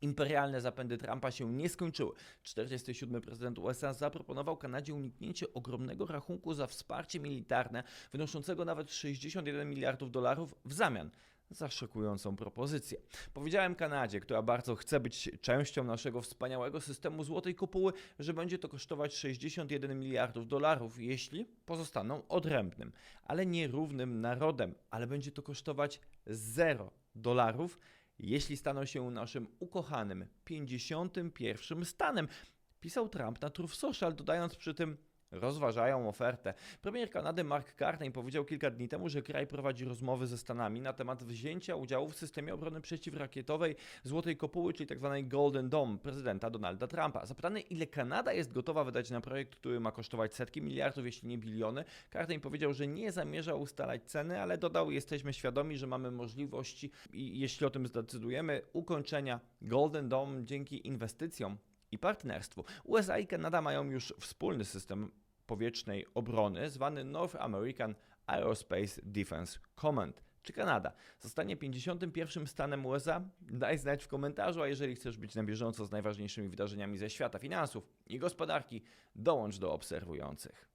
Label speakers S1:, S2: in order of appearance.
S1: Imperialne zapędy Trumpa się nie skończyły. 47. prezydent USA zaproponował Kanadzie uniknięcie ogromnego rachunku za wsparcie militarne, wynoszącego nawet 61 miliardów dolarów w zamian za szokującą propozycję. Powiedziałem Kanadzie, która bardzo chce być częścią naszego wspaniałego systemu złotej kopuły, że będzie to kosztować 61 miliardów dolarów, jeśli pozostaną odrębnym, ale nierównym narodem, ale będzie to kosztować 0 dolarów, jeśli staną się naszym ukochanym 51 stanem. Pisał Trump na Truth Social, dodając przy tym rozważają ofertę. Premier Kanady Mark Carney powiedział kilka dni temu, że kraj prowadzi rozmowy ze Stanami na temat wzięcia udziału w systemie obrony przeciwrakietowej Złotej Kopuły, czyli tzw. Golden Dome prezydenta Donalda Trumpa. Zapytany, ile Kanada jest gotowa wydać na projekt, który ma kosztować setki miliardów, jeśli nie biliony, Carney powiedział, że nie zamierza ustalać ceny, ale dodał, jesteśmy świadomi, że mamy możliwości i jeśli o tym zdecydujemy, ukończenia Golden Dome dzięki inwestycjom i partnerstwu. USA i Kanada mają już wspólny system powietrznej obrony zwany North American Aerospace Defense Command. Czy Kanada zostanie 51 stanem USA? Daj znać w komentarzu, a jeżeli chcesz być na bieżąco z najważniejszymi wydarzeniami ze świata finansów i gospodarki, dołącz do obserwujących.